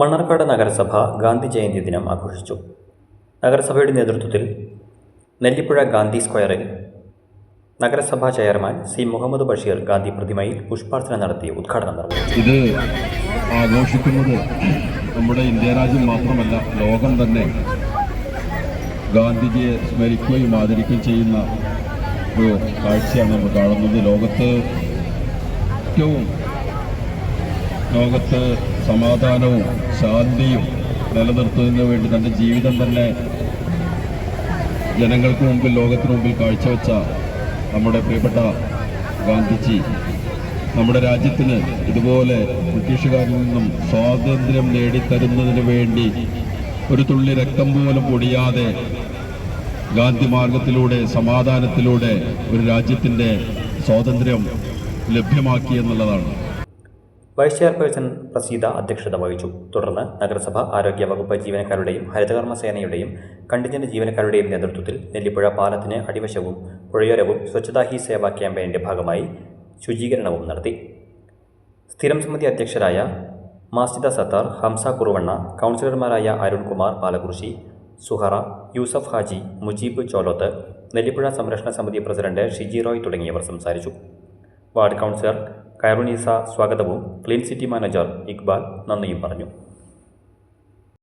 മണ്ണാർക്കാട് നഗരസഭ ഗാന്ധി ജയന്തി ദിനം ആഘോഷിച്ചു. നഗരസഭയുടെ നേതൃത്വത്തിൽ നെല്ലിപ്പുഴ ഗാന്ധി സ്ക്വയറിൽ നഗരസഭാ ചെയർമാൻ സി മുഹമ്മദ് ബഷീർ ഗാന്ധി പ്രതിമയിൽ പുഷ്പാർച്ചന നടത്തി ഉദ്ഘാടനം നിർവഹിച്ചു. ഇത് ആഘോഷിക്കുന്നത് നമ്മുടെ ഇന്ത്യ രാജ്യം മാത്രമല്ല ലോകം തന്നെ ഗാന്ധിജിയെ സ്മരിക്കുകയും ആദരിക്കുകയും ചെയ്യുന്ന ഒരു കാഴ്ചയാണ് നമ്മൾ കാണുന്നത്. ലോകത്ത് ഏറ്റവും ലോകത്ത് സമാധാനവും ശാന്തിയും നിലനിർത്തുന്നതിന് വേണ്ടി തന്റെ ജീവിതം തന്നെ ജനങ്ങൾക്ക് മുമ്പിൽ ലോകത്തിന് മുമ്പിൽ കാഴ്ചവെച്ച നമ്മുടെ പ്രിയപ്പെട്ട ഗാന്ധിജി. നമ്മുടെ രാജ്യത്തിന് ഇതുപോലെ ബ്രിട്ടീഷുകാരിൽ നിന്നും സ്വാതന്ത്ര്യം നേടിത്തരുന്നതിന് വേണ്ടി ഒരു തുള്ളി രക്തം പോലും പൊടിയാതെ ഗാന്ധി മാർഗത്തിലൂടെ സമാധാനത്തിലൂടെ ഒരു രാജ്യത്തിന്റെ സ്വാതന്ത്ര്യം ലഭ്യമാക്കി എന്നുള്ളതാണ്. വൈസ് ചെയർപേഴ്സൺ പ്രസീത അധ്യക്ഷത വഹിച്ചു. തുടർന്ന് നഗരസഭ ആരോഗ്യ വകുപ്പ് ജീവനക്കാരുടെയും ഹരിതകർമ്മ സേനയുടെയും ജീവനക്കാരുടെയും നേതൃത്വത്തിൽ നെല്ലിപ്പുഴ പാലത്തിന് അടിവശവും പുഴയോരവും സ്വച്ഛതാ ഹി സേവ ക്യാമ്പയിന്റെ ഭാഗമായി ശുചീകരണവും നടത്തി. സ്ഥിരം സമിതി അധ്യക്ഷരായ മാസിദ സത്താർ ഹംസ കുറുവണ്ണ കൗൺസിലർമാരായ അരുൺകുമാർ പാലകുറിശി സുഹറ യൂസഫ് ഹാജി മുജീബ് ചോലോത്ത് നെല്ലിപ്പുഴ സംരക്ഷണ സമിതി പ്രസിഡന്റ് ഷിജി റോയ് തുടങ്ങിയവർ സംസാരിച്ചു. വാർഡ് കൗൺസിലർ കയറുനീസ സ്വാഗതവും ക്ലീൻ സിറ്റി മാനേജർ ഇക്ബാൽ നന്ദിയും പറഞ്ഞു